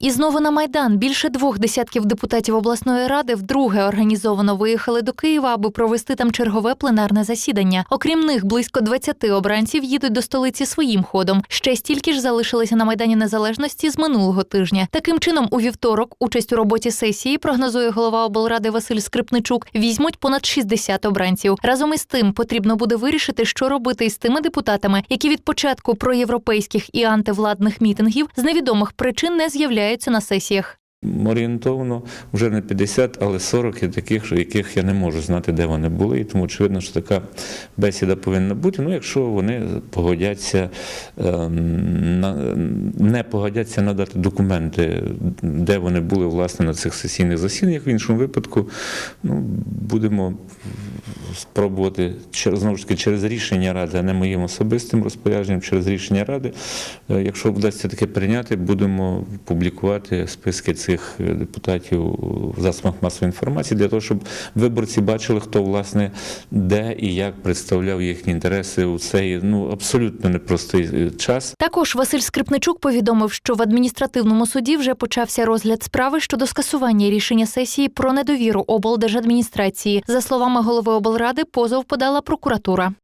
І знову на майдан більше двох десятків депутатів обласної ради вдруге організовано виїхали до Києва, аби провести там чергове пленарне засідання. Окрім них, близько 20 обранців їдуть до столиці своїм ходом. Ще стільки ж залишилися на майдані незалежності з минулого тижня. Таким чином, у вівторок участь у роботі сесії прогнозує голова облради Василь Скрипничук. Візьмуть понад 60 обранців. Разом із тим потрібно буде вирішити, що робити із тими депутатами, які від початку проєвропейських і антивладних мітингів з невідомих причин не з'являються на сесіях. Орієнтовно вже не 50, але 40 є таких, яких я не можу знати, де вони були. І тому очевидно, що така бесіда повинна бути. Ну, якщо вони погодяться, ем, не погодяться надати документи, де вони були власне на цих сесійних засіданнях. В іншому випадку ну, будемо спробувати через знову ж таки через рішення ради, а не моїм особистим розпорядженням, через рішення ради. Е, Якщо вдасться таке прийняти, будемо публікувати списки цих е, депутатів в засобах масової інформації для того, щоб виборці бачили, хто власне де і як представляв їхні інтереси у цей ну абсолютно непростий е, час. Також Василь Скрипничук повідомив, що в адміністративному суді вже почався розгляд справи щодо скасування рішення сесії про недовіру облдержадміністрації. За словами голови облради, позов подала прокуратура.